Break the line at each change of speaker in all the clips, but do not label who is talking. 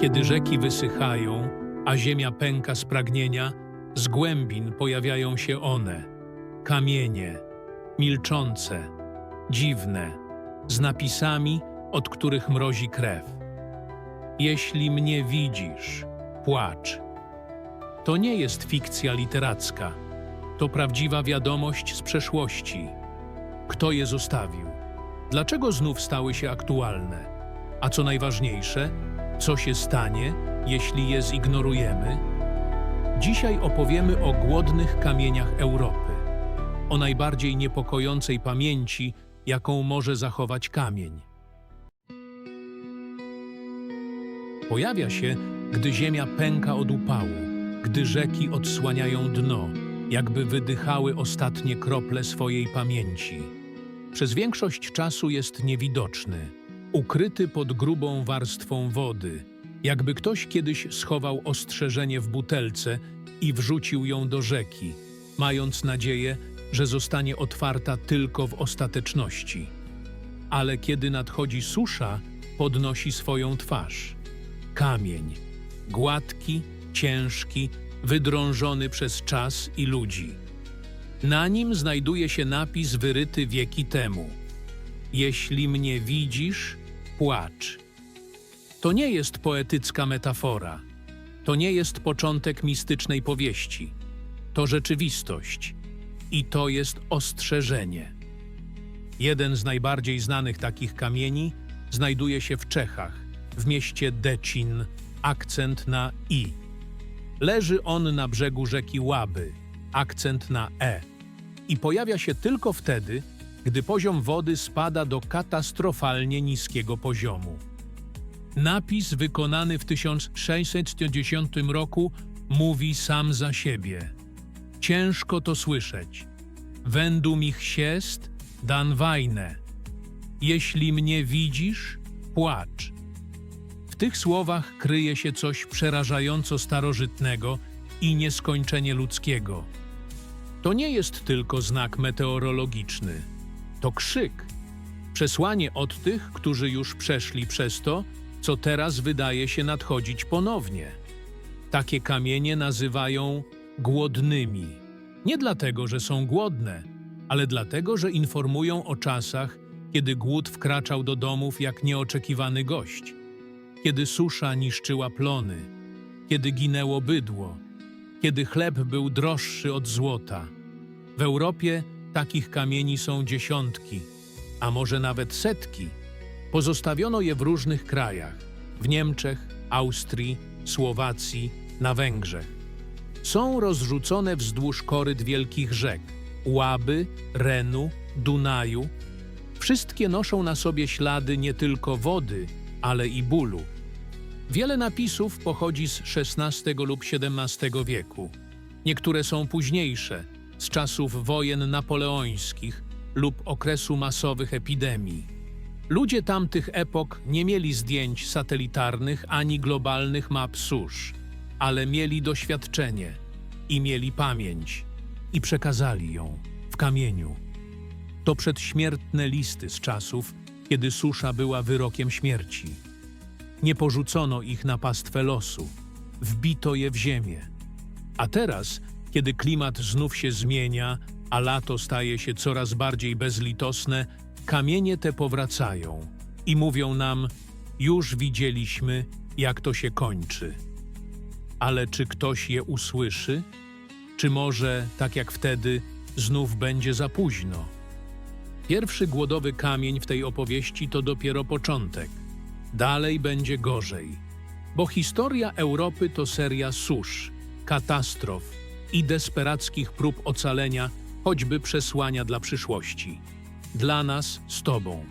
Kiedy rzeki wysychają, a ziemia pęka z pragnienia, z głębin pojawiają się one, kamienie, milczące, dziwne, z napisami, od których mrozi krew. Jeśli mnie widzisz, płacz. To nie jest fikcja literacka, to prawdziwa wiadomość z przeszłości. Kto je zostawił? Dlaczego znów stały się aktualne? A co najważniejsze, co się stanie, jeśli je zignorujemy? Dzisiaj opowiemy o głodnych kamieniach Europy, o najbardziej niepokojącej pamięci, jaką może zachować kamień. Pojawia się, gdy ziemia pęka od upału, gdy rzeki odsłaniają dno, jakby wydychały ostatnie krople swojej pamięci. Przez większość czasu jest niewidoczny, ukryty pod grubą warstwą wody, jakby ktoś kiedyś schował ostrzeżenie w butelce i wrzucił ją do rzeki, mając nadzieję, że zostanie otwarta tylko w ostateczności. Ale kiedy nadchodzi susza, podnosi swoją twarz. Kamień, gładki, ciężki, wydrążony przez czas i ludzi. Na nim znajduje się napis wyryty wieki temu. Jeśli mnie widzisz, płacz. To nie jest poetycka metafora. To nie jest początek mistycznej powieści. To rzeczywistość. I to jest ostrzeżenie. Jeden z najbardziej znanych takich kamieni znajduje się w Czechach, w mieście Decin, akcent na i. Leży on na brzegu rzeki Łaby, akcent na e. I pojawia się tylko wtedy, gdy poziom wody spada do katastrofalnie niskiego poziomu. Napis wykonany w 1610 roku mówi sam za siebie. Ciężko to słyszeć. Wędu mich siest, dan wajnę. Jeśli mnie widzisz, płacz. W tych słowach kryje się coś przerażająco starożytnego i nieskończenie ludzkiego. To nie jest tylko znak meteorologiczny. To krzyk. Przesłanie od tych, którzy już przeszli przez to, co teraz wydaje się nadchodzić ponownie. Takie kamienie nazywają głodnymi. Nie dlatego, że są głodne, ale dlatego, że informują o czasach, kiedy głód wkraczał do domów jak nieoczekiwany gość, kiedy susza niszczyła plony, kiedy ginęło bydło, kiedy chleb był droższy od złota. W Europie takich kamieni są dziesiątki, a może nawet setki. Pozostawiono je w różnych krajach w Niemczech, Austrii, Słowacji, na Węgrzech. Są rozrzucone wzdłuż koryt wielkich rzek Łaby, Renu, Dunaju. Wszystkie noszą na sobie ślady nie tylko wody, ale i bólu. Wiele napisów pochodzi z XVI lub XVII wieku. Niektóre są późniejsze, z czasów wojen napoleońskich lub okresu masowych epidemii. Ludzie tamtych epok nie mieli zdjęć satelitarnych ani globalnych map susz, ale mieli doświadczenie i mieli pamięć i przekazali ją w kamieniu. To przedśmiertne listy z czasów, kiedy susza była wyrokiem śmierci. Nie porzucono ich na pastwę losu, wbito je w ziemię. A teraz, kiedy klimat znów się zmienia, a lato staje się coraz bardziej bezlitosne, kamienie te powracają i mówią nam: Już widzieliśmy, jak to się kończy. Ale czy ktoś je usłyszy? Czy może, tak jak wtedy, znów będzie za późno? Pierwszy głodowy kamień w tej opowieści to dopiero początek. Dalej będzie gorzej, bo historia Europy to seria susz, katastrof i desperackich prób ocalenia, choćby przesłania dla przyszłości. Dla nas z Tobą.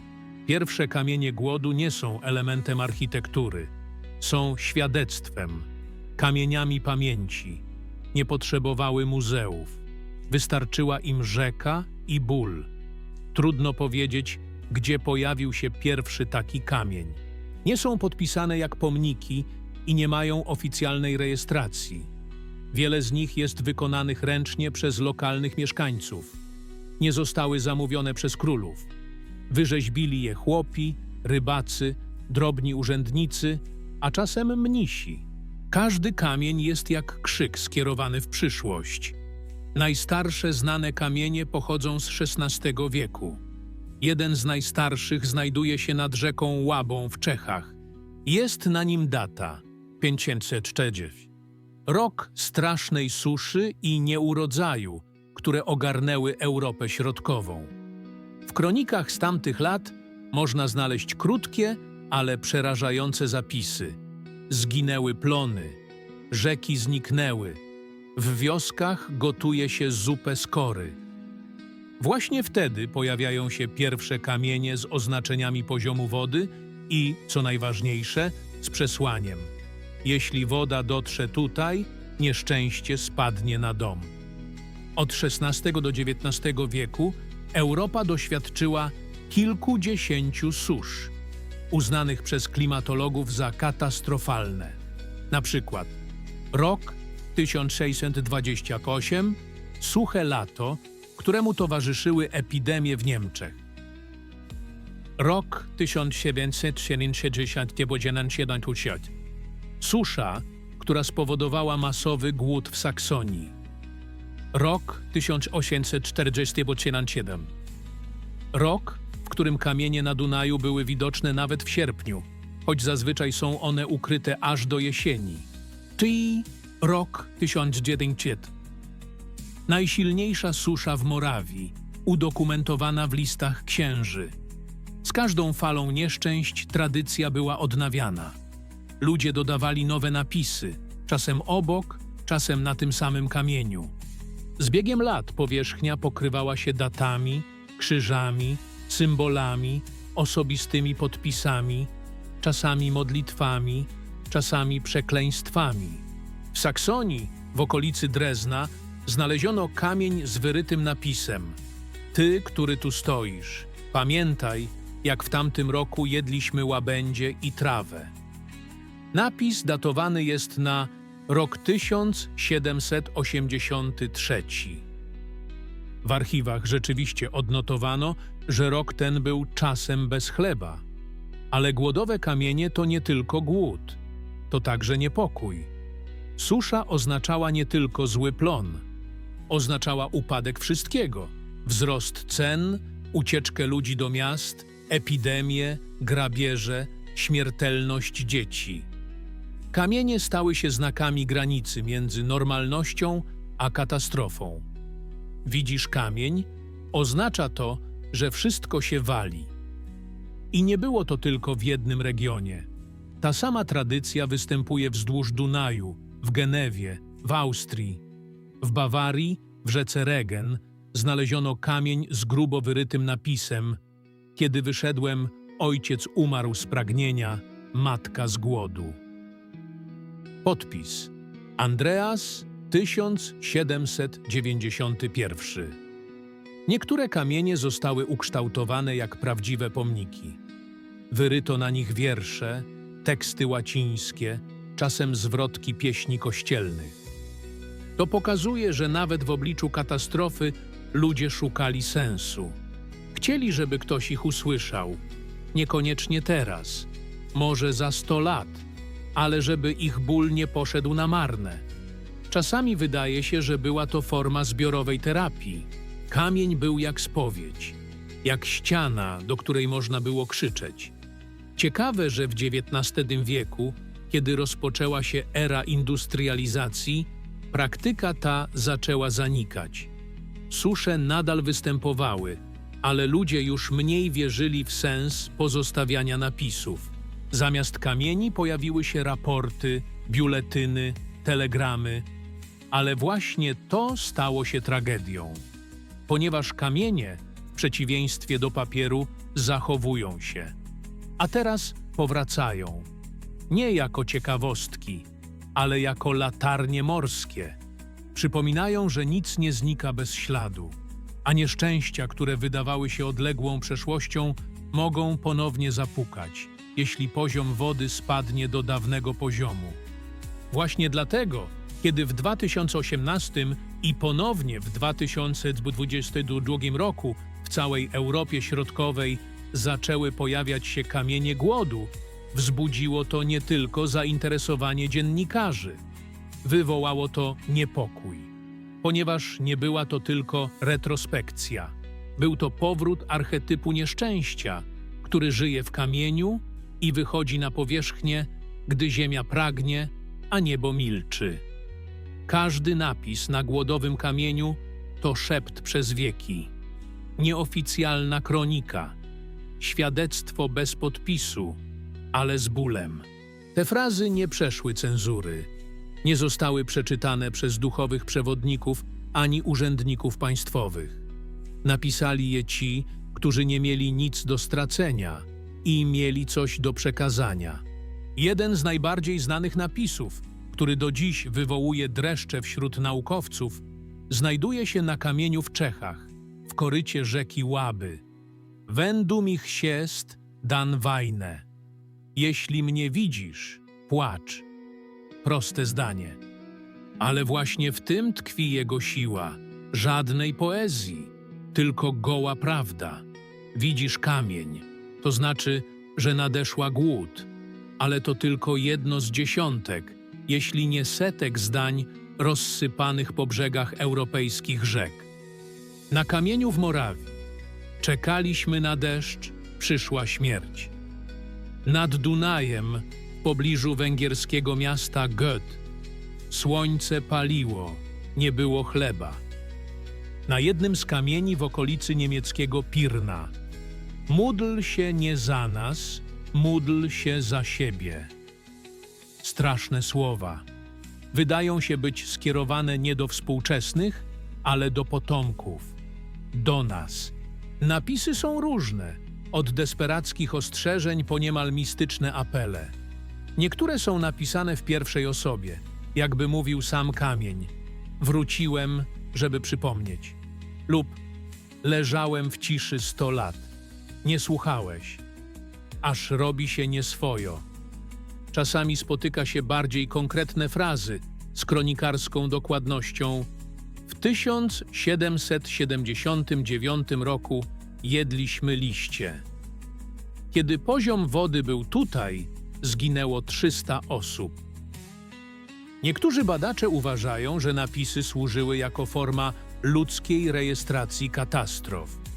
Pierwsze kamienie głodu nie są elementem architektury, są świadectwem, kamieniami pamięci. Nie potrzebowały muzeów. Wystarczyła im rzeka i ból. Trudno powiedzieć, gdzie pojawił się pierwszy taki kamień. Nie są podpisane jak pomniki i nie mają oficjalnej rejestracji. Wiele z nich jest wykonanych ręcznie przez lokalnych mieszkańców. Nie zostały zamówione przez królów. Wyrzeźbili je chłopi, rybacy, drobni urzędnicy a czasem mnisi. Każdy kamień jest jak krzyk skierowany w przyszłość. Najstarsze znane kamienie pochodzą z XVI wieku. Jeden z najstarszych znajduje się nad rzeką Łabą w Czechach. Jest na nim data 540. Rok strasznej suszy i nieurodzaju, które ogarnęły Europę Środkową. W kronikach z tamtych lat można znaleźć krótkie, ale przerażające zapisy. Zginęły plony, rzeki zniknęły, w wioskach gotuje się zupę z kory. Właśnie wtedy pojawiają się pierwsze kamienie z oznaczeniami poziomu wody i, co najważniejsze, z przesłaniem. Jeśli woda dotrze tutaj, nieszczęście spadnie na dom. Od XVI do XIX wieku Europa doświadczyła kilkudziesięciu susz, uznanych przez klimatologów za katastrofalne. Na przykład rok 1628 suche lato, któremu towarzyszyły epidemie w Niemczech. Rok 1769 susza, która spowodowała masowy głód w Saksonii. Rok 1847 Rok, w którym kamienie na Dunaju były widoczne nawet w sierpniu, choć zazwyczaj są one ukryte aż do jesieni. Czyli rok 1900. Najsilniejsza susza w Morawii, udokumentowana w listach księży. Z każdą falą nieszczęść tradycja była odnawiana. Ludzie dodawali nowe napisy, czasem obok, czasem na tym samym kamieniu. Z biegiem lat powierzchnia pokrywała się datami, krzyżami, symbolami, osobistymi podpisami, czasami modlitwami, czasami przekleństwami. W Saksonii, w okolicy Drezna, znaleziono kamień z wyrytym napisem: Ty, który tu stoisz, pamiętaj, jak w tamtym roku jedliśmy łabędzie i trawę. Napis datowany jest na rok 1783. W archiwach rzeczywiście odnotowano, że rok ten był czasem bez chleba. Ale głodowe kamienie to nie tylko głód, to także niepokój. Susza oznaczała nie tylko zły plon, oznaczała upadek wszystkiego: wzrost cen, ucieczkę ludzi do miast, epidemie, grabieże, śmiertelność dzieci. Kamienie stały się znakami granicy między normalnością a katastrofą. Widzisz kamień? Oznacza to, że wszystko się wali. I nie było to tylko w jednym regionie. Ta sama tradycja występuje wzdłuż Dunaju, w Genewie, w Austrii. W Bawarii, w rzece Regen, znaleziono kamień z grubo wyrytym napisem Kiedy wyszedłem, ojciec umarł z pragnienia, matka z głodu. Podpis Andreas 1791 Niektóre kamienie zostały ukształtowane jak prawdziwe pomniki. Wyryto na nich wiersze, teksty łacińskie, czasem zwrotki pieśni kościelnych. To pokazuje, że nawet w obliczu katastrofy ludzie szukali sensu. Chcieli, żeby ktoś ich usłyszał. Niekoniecznie teraz, może za sto lat, ale żeby ich ból nie poszedł na marne. Czasami wydaje się, że była to forma zbiorowej terapii. Kamień był jak spowiedź, jak ściana, do której można było krzyczeć. Ciekawe, że w XIX wieku, kiedy rozpoczęła się era industrializacji, praktyka ta zaczęła zanikać. Susze nadal występowały, ale ludzie już mniej wierzyli w sens pozostawiania napisów. Zamiast kamieni pojawiły się raporty, biuletyny, telegramy, ale właśnie to stało się tragedią. Ponieważ kamienie, w przeciwieństwie do papieru, zachowują się. A teraz powracają. Nie jako ciekawostki, ale jako latarnie morskie. Przypominają, że nic nie znika bez śladu, a nieszczęścia, które wydawały się odległą przeszłością, mogą ponownie zapukać, jeśli poziom wody spadnie do dawnego poziomu. Właśnie dlatego, kiedy w 2018 i ponownie w 2022 roku w całej Europie Środkowej zaczęły pojawiać się kamienie głodu, Wzbudziło to nie tylko zainteresowanie dziennikarzy, wywołało to niepokój, ponieważ nie była to tylko retrospekcja. Był to powrót archetypu nieszczęścia, który żyje w kamieniu i wychodzi na powierzchnię, gdy ziemia pragnie, a niebo milczy. Każdy napis na głodowym kamieniu to szept przez wieki, nieoficjalna kronika, świadectwo bez podpisu, ale z bólem. Te frazy nie przeszły cenzury, nie zostały przeczytane przez duchowych przewodników ani urzędników państwowych. Napisali je ci, którzy nie mieli nic do stracenia i mieli coś do przekazania. Jeden z najbardziej znanych napisów, który do dziś wywołuje dreszcze wśród naukowców, znajduje się na kamieniu w Czechach, w korycie rzeki Łaby. Wędu mich siest dan wajne. Jeśli mnie widzisz, płacz. Proste zdanie. Ale właśnie w tym tkwi jego siła. Żadnej poezji, tylko goła prawda. Widzisz kamień, to znaczy, że nadeszła głód, ale to tylko jedno z dziesiątek, jeśli nie setek zdań rozsypanych po brzegach europejskich rzek. Na kamieniu w Morawii czekaliśmy na deszcz, przyszła śmierć. Nad Dunajem, w pobliżu węgierskiego miasta Goethe, słońce paliło, nie było chleba. Na jednym z kamieni w okolicy niemieckiego Pirna Módl się nie za nas, módl się za siebie. Straszne słowa. Wydają się być skierowane nie do współczesnych, ale do potomków. Do nas. Napisy są różne, od desperackich ostrzeżeń po niemal mistyczne apele. Niektóre są napisane w pierwszej osobie, jakby mówił sam kamień. Wróciłem, żeby przypomnieć. Lub leżałem w ciszy sto lat. Nie słuchałeś. Aż robi się nieswojo. Czasami spotyka się bardziej konkretne frazy z kronikarską dokładnością. W 1779 roku jedliśmy liście. Kiedy poziom wody był tutaj, zginęło 300 osób. Niektórzy badacze uważają, że napisy służyły jako forma ludzkiej rejestracji katastrof.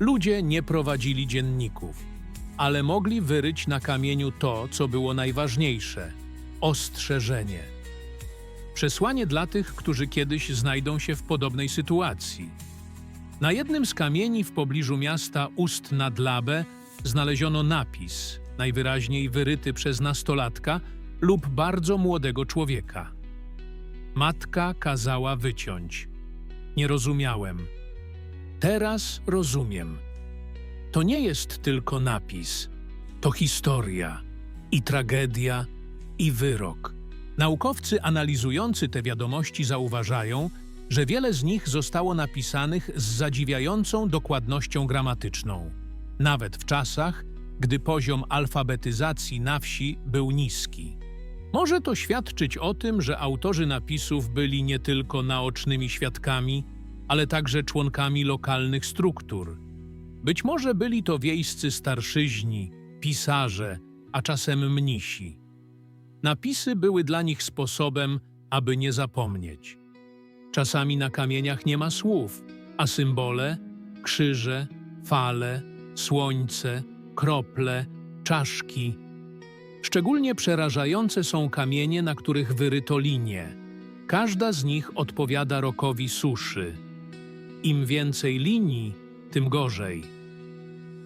Ludzie nie prowadzili dzienników, ale mogli wyryć na kamieniu to, co było najważniejsze ostrzeżenie. Przesłanie dla tych, którzy kiedyś znajdą się w podobnej sytuacji. Na jednym z kamieni w pobliżu miasta Ust nad Labę znaleziono napis, najwyraźniej wyryty przez nastolatka lub bardzo młodego człowieka. Matka kazała wyciąć. Nie rozumiałem. Teraz rozumiem. To nie jest tylko napis, to historia i tragedia i wyrok. Naukowcy analizujący te wiadomości zauważają, że wiele z nich zostało napisanych z zadziwiającą dokładnością gramatyczną, nawet w czasach, gdy poziom alfabetyzacji na wsi był niski. Może to świadczyć o tym, że autorzy napisów byli nie tylko naocznymi świadkami, ale także członkami lokalnych struktur. Być może byli to wiejscy starszyźni, pisarze, a czasem mnisi. Napisy były dla nich sposobem, aby nie zapomnieć. Czasami na kamieniach nie ma słów, a symbole krzyże, fale, słońce, krople, czaszki. Szczególnie przerażające są kamienie, na których wyryto linie. Każda z nich odpowiada rokowi suszy. Im więcej linii, tym gorzej.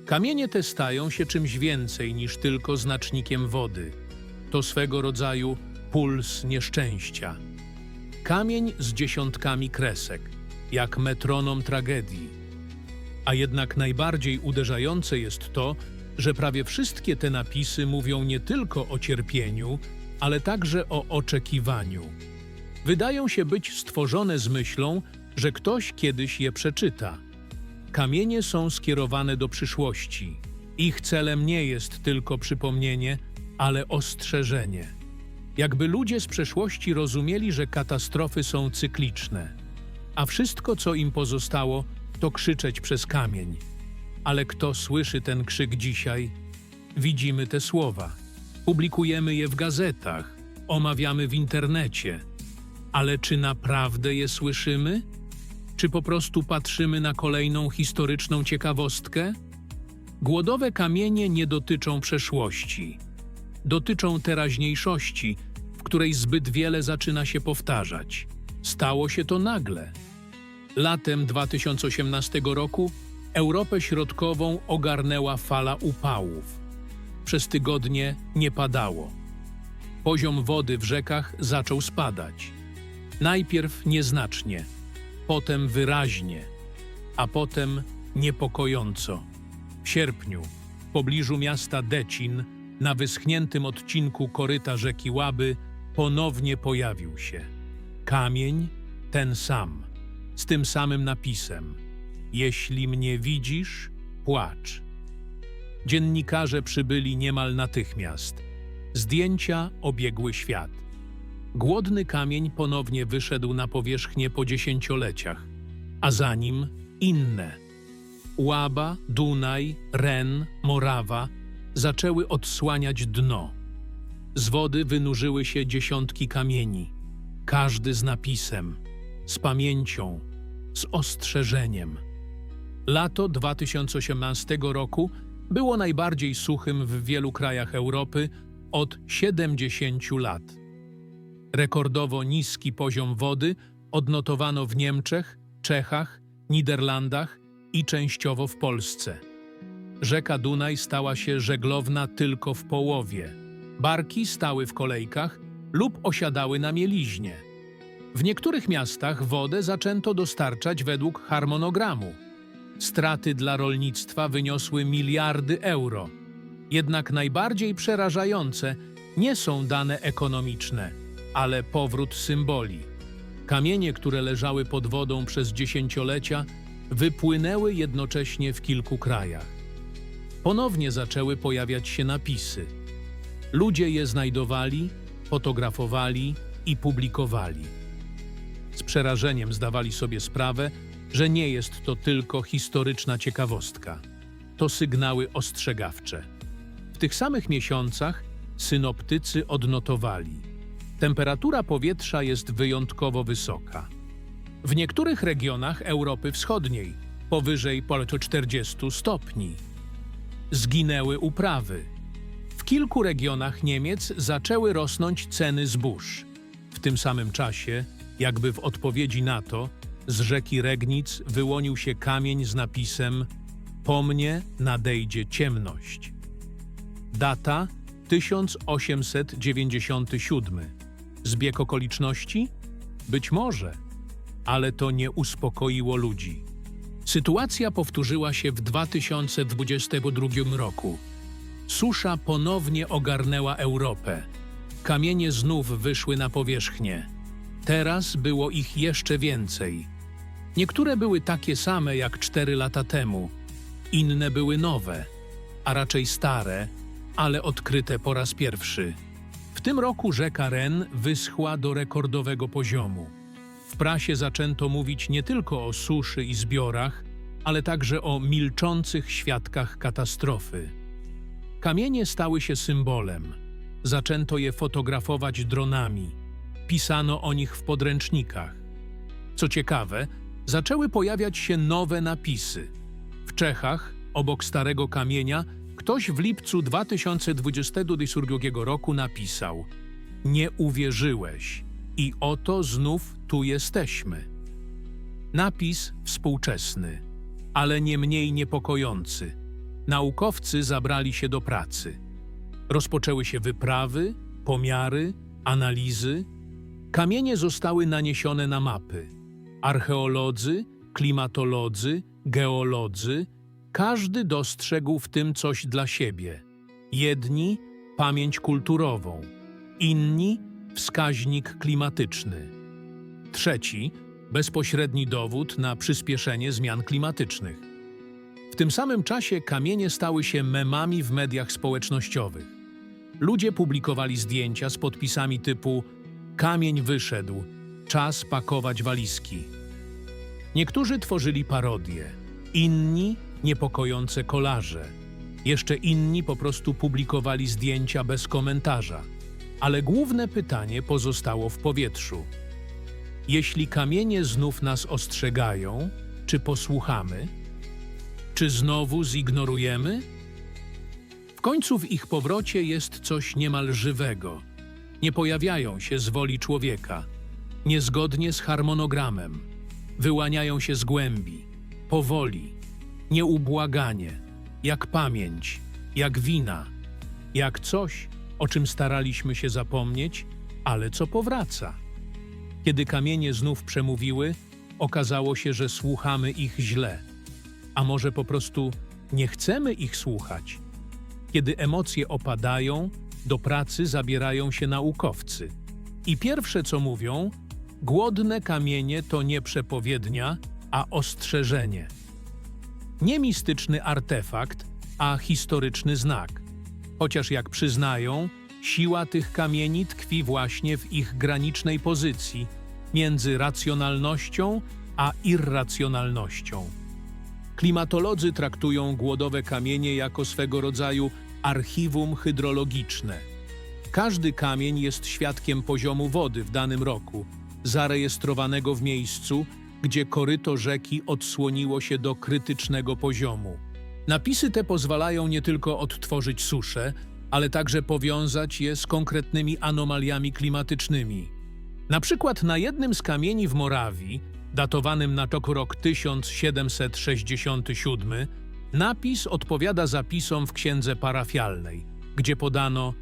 Kamienie te stają się czymś więcej niż tylko znacznikiem wody. To swego rodzaju puls nieszczęścia. Kamień z dziesiątkami kresek, jak metronom tragedii. A jednak najbardziej uderzające jest to, że prawie wszystkie te napisy mówią nie tylko o cierpieniu, ale także o oczekiwaniu. Wydają się być stworzone z myślą, że ktoś kiedyś je przeczyta. Kamienie są skierowane do przyszłości. Ich celem nie jest tylko przypomnienie, ale ostrzeżenie. Jakby ludzie z przeszłości rozumieli, że katastrofy są cykliczne, a wszystko, co im pozostało, to krzyczeć przez kamień. Ale kto słyszy ten krzyk dzisiaj? Widzimy te słowa. publikujemy je w gazetach, omawiamy w internecie. Ale czy naprawdę je słyszymy? Czy po prostu patrzymy na kolejną historyczną ciekawostkę? Głodowe kamienie nie dotyczą przeszłości. Dotyczą teraźniejszości, w której zbyt wiele zaczyna się powtarzać. Stało się to nagle. Latem 2018 roku Europę Środkową ogarnęła fala upałów. Przez tygodnie nie padało. Poziom wody w rzekach zaczął spadać. Najpierw nieznacznie, potem wyraźnie, a potem niepokojąco. W sierpniu, w pobliżu miasta Decin, na wyschniętym odcinku koryta rzeki Łaby, ponownie pojawił się. Kamień ten sam, z tym samym napisem: Jeśli mnie widzisz, płacz. Dziennikarze przybyli niemal natychmiast. Zdjęcia obiegły świat. Głodny kamień ponownie wyszedł na powierzchnię po dziesięcioleciach, a za nim inne. Łaba, Dunaj, Ren, Morawa zaczęły odsłaniać dno. Z wody wynurzyły się dziesiątki kamieni, każdy z napisem, z pamięcią, z ostrzeżeniem. Lato 2018 roku było najbardziej suchym w wielu krajach Europy od 70 lat. Rekordowo niski poziom wody odnotowano w Niemczech, Czechach, Niderlandach i częściowo w Polsce. Rzeka Dunaj stała się żeglowna tylko w połowie. Barki stały w kolejkach lub osiadały na mieliźnie. W niektórych miastach wodę zaczęto dostarczać według harmonogramu. Straty dla rolnictwa wyniosły miliardy euro. Jednak najbardziej przerażające nie są dane ekonomiczne, ale powrót symboli. Kamienie, które leżały pod wodą przez dziesięciolecia, wypłynęły jednocześnie w kilku krajach. Ponownie zaczęły pojawiać się napisy. Ludzie je znajdowali, fotografowali i publikowali. Z przerażeniem zdawali sobie sprawę, że nie jest to tylko historyczna ciekawostka. To sygnały ostrzegawcze. W tych samych miesiącach synoptycy odnotowali: temperatura powietrza jest wyjątkowo wysoka. W niektórych regionach Europy Wschodniej powyżej ponad 40 stopni. Zginęły uprawy. W kilku regionach Niemiec zaczęły rosnąć ceny zbóż. W tym samym czasie, jakby w odpowiedzi na to, z rzeki Regnic wyłonił się kamień z napisem Po mnie nadejdzie ciemność. Data 1897. Zbieg okoliczności? Być może, ale to nie uspokoiło ludzi. Sytuacja powtórzyła się w 2022 roku. Susza ponownie ogarnęła Europę. Kamienie znów wyszły na powierzchnię. Teraz było ich jeszcze więcej. Niektóre były takie same jak cztery lata temu, inne były nowe, a raczej stare, ale odkryte po raz pierwszy. W tym roku rzeka Ren wyschła do rekordowego poziomu. W prasie zaczęto mówić nie tylko o suszy i zbiorach, ale także o milczących świadkach katastrofy. Kamienie stały się symbolem. Zaczęto je fotografować dronami. Pisano o nich w podręcznikach. Co ciekawe, zaczęły pojawiać się nowe napisy. W Czechach, obok starego kamienia, ktoś w lipcu 2022 roku napisał: Nie uwierzyłeś, i oto znów tu jesteśmy. Napis współczesny, ale nie mniej niepokojący. Naukowcy zabrali się do pracy. Rozpoczęły się wyprawy, pomiary, analizy. Kamienie zostały naniesione na mapy. Archeolodzy, klimatolodzy, geolodzy, każdy dostrzegł w tym coś dla siebie. Jedni pamięć kulturową, inni wskaźnik klimatyczny, trzeci bezpośredni dowód na przyspieszenie zmian klimatycznych. W tym samym czasie kamienie stały się memami w mediach społecznościowych. Ludzie publikowali zdjęcia z podpisami typu Kamień wyszedł, czas pakować walizki. Niektórzy tworzyli parodie, inni niepokojące kolaże. Jeszcze inni po prostu publikowali zdjęcia bez komentarza. Ale główne pytanie pozostało w powietrzu. Jeśli kamienie znów nas ostrzegają, czy posłuchamy? Czy znowu zignorujemy? W końcu w ich powrocie jest coś niemal żywego. Nie pojawiają się z woli człowieka, niezgodnie z harmonogramem. Wyłaniają się z głębi, powoli, nieubłaganie, jak pamięć, jak wina, jak coś, o czym staraliśmy się zapomnieć, ale co powraca. Kiedy kamienie znów przemówiły, okazało się, że słuchamy ich źle. A może po prostu nie chcemy ich słuchać? Kiedy emocje opadają, do pracy zabierają się naukowcy. I pierwsze co mówią, głodne kamienie to nie przepowiednia, a ostrzeżenie. Nie mistyczny artefakt, a historyczny znak. Chociaż jak przyznają, siła tych kamieni tkwi właśnie w ich granicznej pozycji między racjonalnością a irracjonalnością. Klimatolodzy traktują głodowe kamienie jako swego rodzaju archiwum hydrologiczne. Każdy kamień jest świadkiem poziomu wody w danym roku, zarejestrowanego w miejscu, gdzie koryto rzeki odsłoniło się do krytycznego poziomu. Napisy te pozwalają nie tylko odtworzyć suszę, ale także powiązać je z konkretnymi anomaliami klimatycznymi. Na przykład na jednym z kamieni w Morawii, datowanym na tok rok 1767, napis odpowiada zapisom w księdze parafialnej, gdzie podano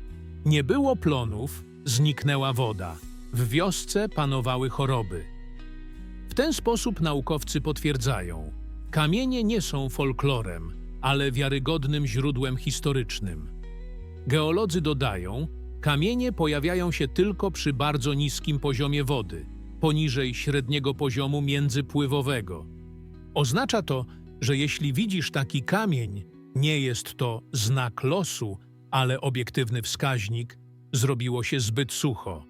Nie było plonów, zniknęła woda, w wiosce panowały choroby. Ten sposób naukowcy potwierdzają, kamienie nie są folklorem, ale wiarygodnym źródłem historycznym. Geolodzy dodają, kamienie pojawiają się tylko przy bardzo niskim poziomie wody, poniżej średniego poziomu międzypływowego. Oznacza to, że jeśli widzisz taki kamień, nie jest to znak losu, ale obiektywny wskaźnik, zrobiło się zbyt sucho.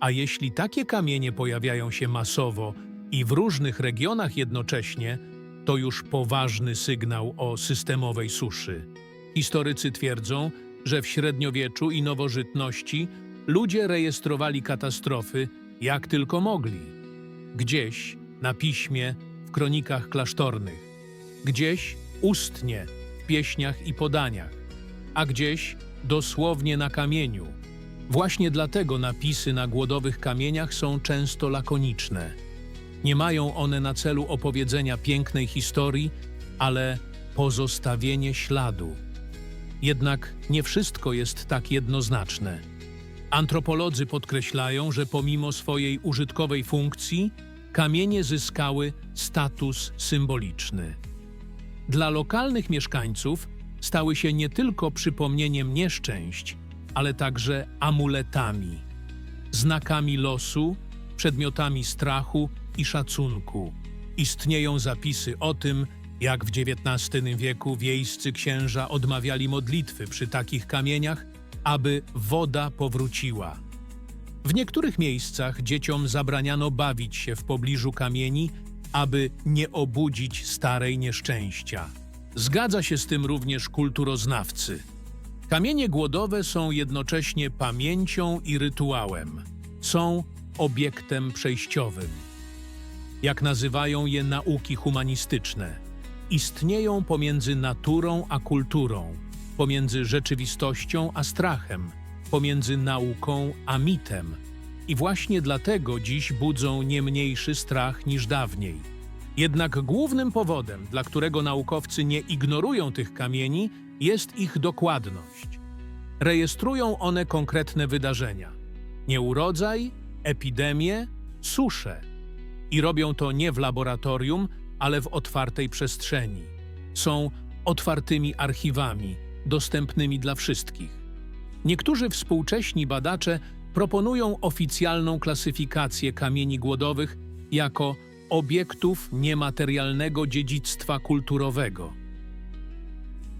A jeśli takie kamienie pojawiają się masowo i w różnych regionach jednocześnie, to już poważny sygnał o systemowej suszy. Historycy twierdzą, że w średniowieczu i nowożytności ludzie rejestrowali katastrofy jak tylko mogli. Gdzieś na piśmie, w kronikach klasztornych, gdzieś ustnie, w pieśniach i podaniach, a gdzieś dosłownie na kamieniu. Właśnie dlatego napisy na głodowych kamieniach są często lakoniczne. Nie mają one na celu opowiedzenia pięknej historii, ale pozostawienie śladu. Jednak nie wszystko jest tak jednoznaczne. Antropolodzy podkreślają, że pomimo swojej użytkowej funkcji, kamienie zyskały status symboliczny. Dla lokalnych mieszkańców stały się nie tylko przypomnieniem nieszczęść, ale także amuletami, znakami losu, przedmiotami strachu i szacunku. Istnieją zapisy o tym, jak w XIX wieku wiejscy księża odmawiali modlitwy przy takich kamieniach, aby woda powróciła. W niektórych miejscach dzieciom zabraniano bawić się w pobliżu kamieni, aby nie obudzić starej nieszczęścia. Zgadza się z tym również kulturoznawcy. Kamienie głodowe są jednocześnie pamięcią i rytuałem. Są obiektem przejściowym. Jak nazywają je nauki humanistyczne, istnieją pomiędzy naturą a kulturą, pomiędzy rzeczywistością a strachem, pomiędzy nauką a mitem. I właśnie dlatego dziś budzą nie mniejszy strach niż dawniej. Jednak głównym powodem, dla którego naukowcy nie ignorują tych kamieni, jest ich dokładność. Rejestrują one konkretne wydarzenia: nieurodzaj, epidemię, suszę. I robią to nie w laboratorium, ale w otwartej przestrzeni. Są otwartymi archiwami, dostępnymi dla wszystkich. Niektórzy współcześni badacze proponują oficjalną klasyfikację kamieni głodowych jako obiektów niematerialnego dziedzictwa kulturowego.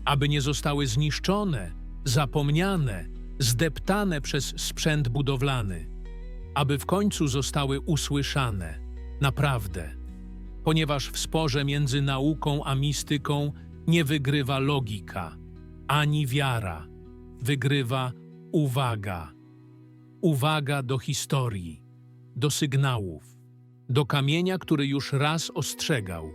Aby nie zostały zniszczone, zapomniane, zdeptane przez sprzęt budowlany, aby w końcu zostały usłyszane, naprawdę. Ponieważ w sporze między nauką a mistyką nie wygrywa logika, ani wiara. Wygrywa uwaga. Uwaga do historii, do sygnałów, do kamienia, który już raz ostrzegał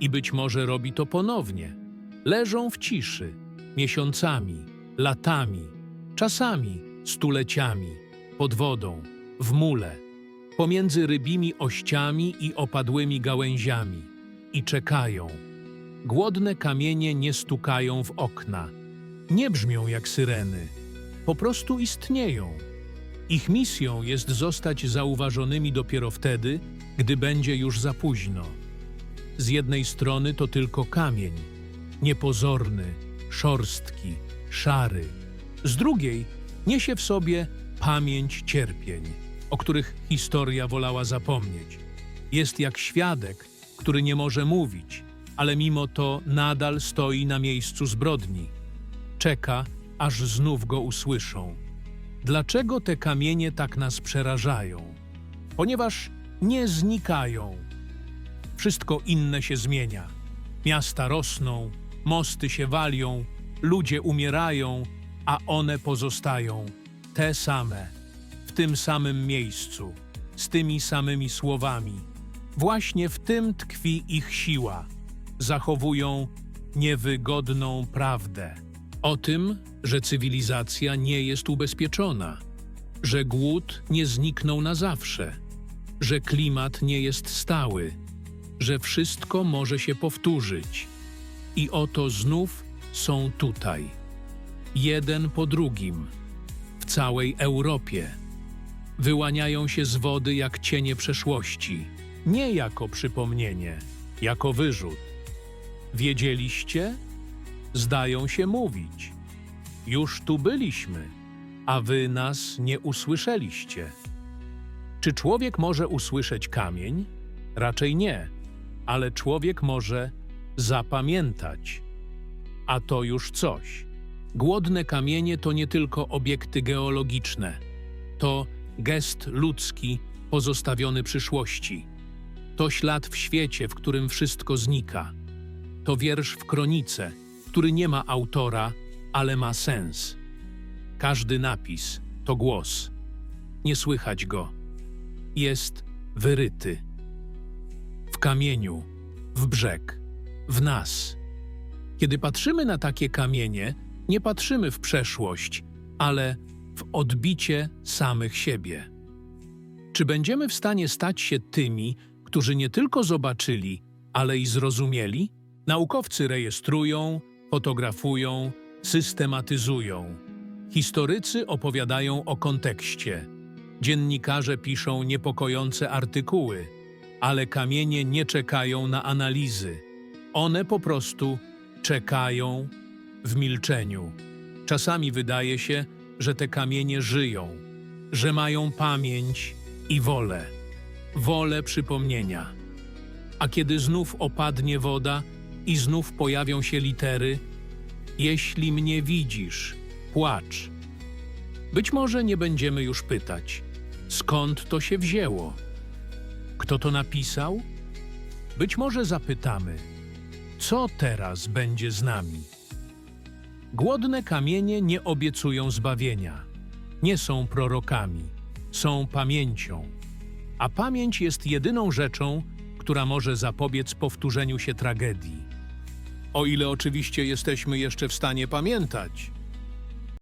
i być może robi to ponownie. Leżą w ciszy, miesiącami, latami, czasami stuleciami, pod wodą, w mule, pomiędzy rybimi ościami i opadłymi gałęziami i czekają. Głodne kamienie nie stukają w okna, nie brzmią jak syreny, po prostu istnieją. Ich misją jest zostać zauważonymi dopiero wtedy, gdy będzie już za późno. Z jednej strony to tylko kamień, niepozorny, szorstki, szary. Z drugiej niesie w sobie pamięć cierpień, o których historia wolała zapomnieć. Jest jak świadek, który nie może mówić, ale mimo to nadal stoi na miejscu zbrodni. Czeka, aż znów go usłyszą. Dlaczego te kamienie tak nas przerażają? Ponieważ nie znikają. Wszystko inne się zmienia. Miasta rosną, mosty się walią, ludzie umierają, a one pozostają te same, w tym samym miejscu, z tymi samymi słowami. Właśnie w tym tkwi ich siła. Zachowują niewygodną prawdę. O tym, że cywilizacja nie jest ubezpieczona, że głód nie zniknął na zawsze, że klimat nie jest stały, że wszystko może się powtórzyć. I oto znów są tutaj, jeden po drugim, w całej Europie. Wyłaniają się z wody jak cienie przeszłości, nie jako przypomnienie, jako wyrzut. Wiedzieliście? Zdają się mówić. Już tu byliśmy, a wy nas nie usłyszeliście. Czy człowiek może usłyszeć kamień? Raczej nie, ale człowiek może zapamiętać. A to już coś. Głodne kamienie to nie tylko obiekty geologiczne, to gest ludzki pozostawiony przyszłości. To ślad w świecie, w którym wszystko znika. To wiersz w kronice, który nie ma autora, ale ma sens. Każdy napis to głos. Nie słychać go. Jest wyryty. W kamieniu, w brzeg, w nas. Kiedy patrzymy na takie kamienie, nie patrzymy w przeszłość, ale w odbicie samych siebie. Czy będziemy w stanie stać się tymi, którzy nie tylko zobaczyli, ale i zrozumieli? Naukowcy rejestrują, fotografują, systematyzują. Historycy opowiadają o kontekście. Dziennikarze piszą niepokojące artykuły, ale kamienie nie czekają na analizy. One po prostu czekają w milczeniu. Czasami wydaje się, że te kamienie żyją, że mają pamięć i wolę, wolę przypomnienia. A kiedy znów opadnie woda i znów pojawią się litery, jeśli mnie widzisz, płacz. Być może nie będziemy już pytać, skąd to się wzięło. Kto to napisał? Być może zapytamy, co teraz będzie z nami? Głodne kamienie nie obiecują zbawienia. Nie są prorokami, są pamięcią. A pamięć jest jedyną rzeczą, która może zapobiec powtórzeniu się tragedii. O ile oczywiście jesteśmy jeszcze w stanie pamiętać.